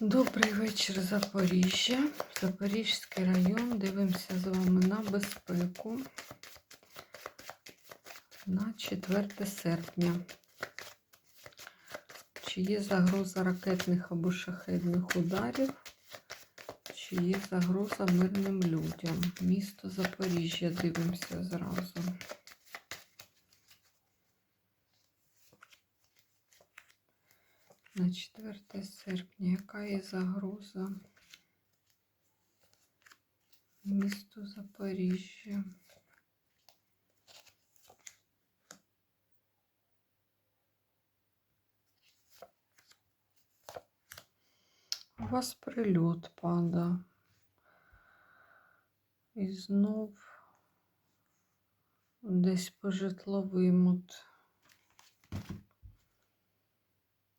Добрий вечір, Запоріжжя. Запорізький район. Дивимося з вами на безпеку на 4 серпня. Чи є загроза ракетних або шахедних ударів, чи є загроза мирним людям? Місто Запоріжжя дивимося зразу. На 4 серпня. Яка є загроза? Місто Запоріжжя. У вас прильот пада. І знов десь по житловим от.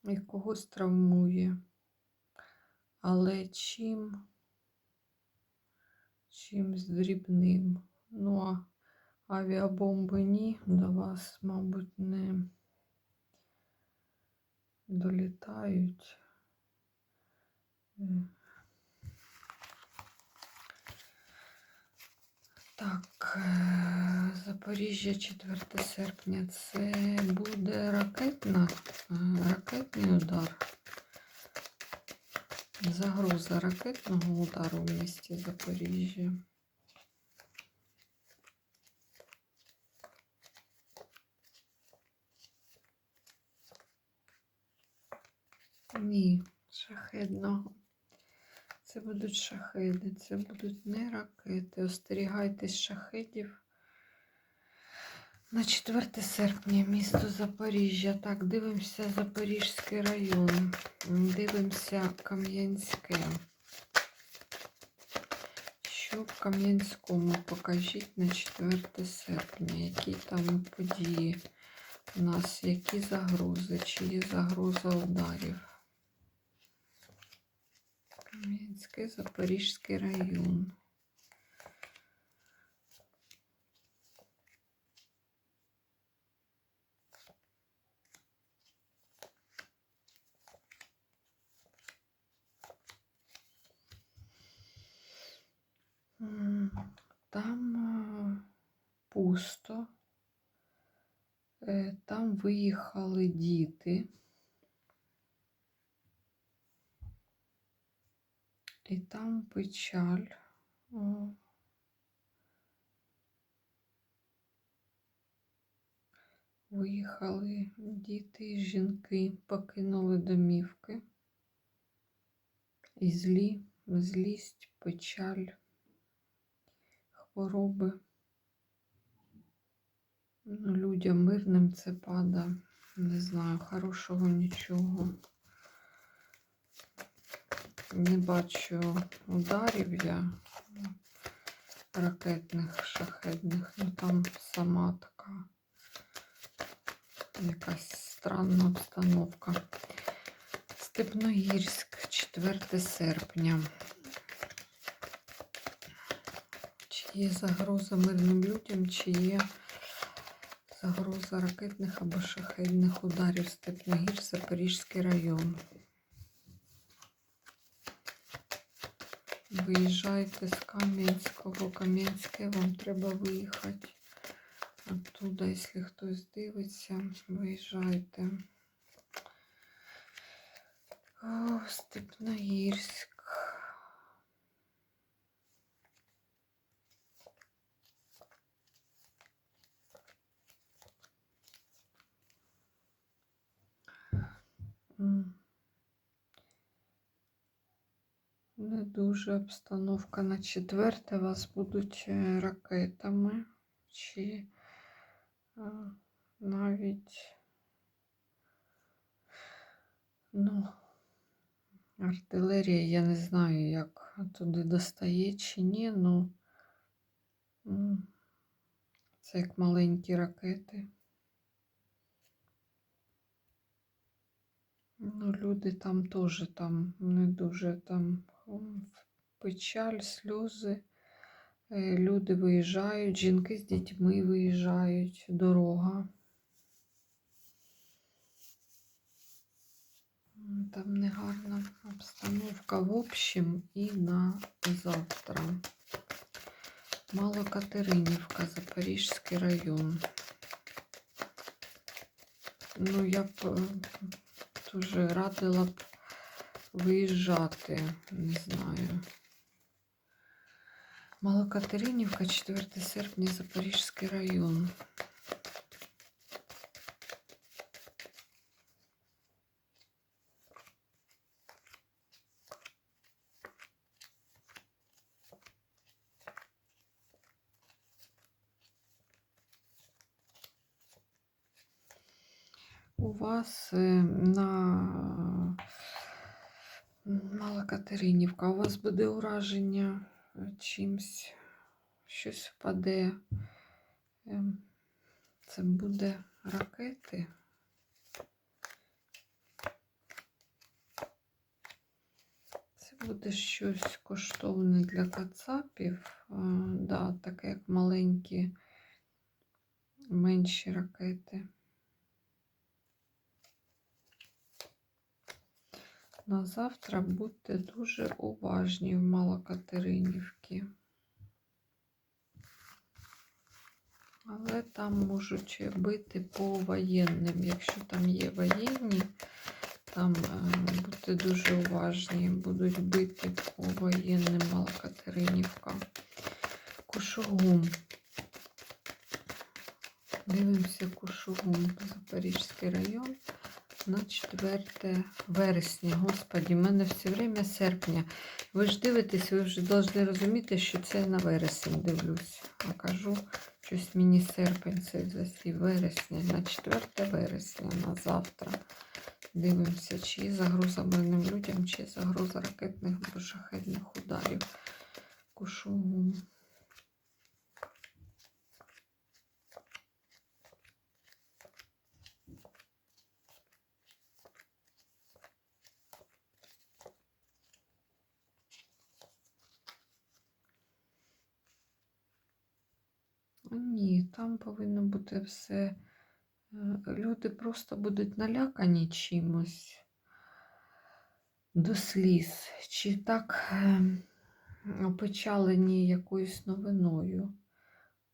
І когось травмує. Але чим? Чимсь дрібним. Ну, а авіабомби ні, до вас, мабуть, не долітають. Так, е, Запоріжжя 4 серпня. Це буде ракетна, е, ракетний удар. Загроза ракетного удару в місті Запоріжжя. Ні, шахедного. Це будуть шахеди, це будуть не ракети. Остерігайтесь шахедів. На 4 серпня місто Запоріжжя. Так, дивимося Запорізький район. Дивимося Кам'янське. Що в Кам'янському покажіть на 4 серпня? Які там події у нас, які загрози, чи є загроза ударів? Кам'янський Запорізький район. Виїхали діти. І там печаль. Виїхали діти і жінки, покинули домівки. І злі, злість, печаль, хвороби. Людям мирним це пада. Не знаю, хорошого нічого. Не бачу ударів я ракетних, шахедних. Ну там сама така якась странна обстановка. Степногірськ, 4 серпня. Чи є загроза мирним людям, чи є загроза ракетних або шахедних ударів Степногір, Запорізький район. Виїжджайте з Кам'янського. Кам'янське вам треба виїхати. Оттуда, якщо хтось дивиться, виїжджайте. О, Степногірськ. М. Не дуже обстановка на четверте. Вас будуть е, ракетами чи е, навіть ну, артилерія, я не знаю, як туди достає чи ні, ну це як маленькі ракети. Ну, люди там теж там не дуже там печаль, сльози. Е, Люди виїжджають, жінки з дітьми виїжджають, дорога. Там негарна обстановка в общем і на завтра. Малокатеринівка, Запорізький район. Ну, я б е, дуже радила б виїжджати, не знаю. Малокатеринівка, 4 серпня, Запорізький район. У вас е, на Малокатеринівка, у вас буде ураження е, чимсь, щось впаде. Ем, Це буде ракети. Це буде щось коштовне для кацапів. Да, таке як маленькі, менші ракети. На завтра будьте дуже уважні в Малокатеринівці. Але там можуть бити по воєнним. Якщо там є воєнні, там е, будьте дуже уважні, будуть бити по воєнним Малокатеринівка. Кушугум. Дивимося Кушугум, Запорізький район. На 4 вересня. Господі, в мене все время серпня. Ви ж дивитесь, ви вже повинні розуміти, що це на вересень дивлюсь. А кажу, щось мені серпень це засів вересня. На 4 вересня, на завтра. Дивимося, чи є загроза мирним людям, чи є загроза ракетних або шахетних ударів. Кушугум. Ні, повинно бути все. е, Люди просто будуть налякані чимось до сліз, чи так е, опечалені якоюсь новиною.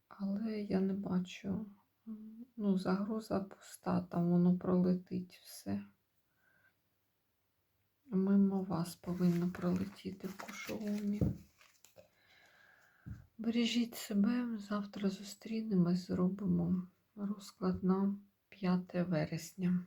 Але я не бачу. Ну, загроза пуста, там воно пролетить все. Мимо вас повинно пролетіти в кушоумі. Бережіть себе, завтра зустрінемось, зробимо розклад на 5 вересня.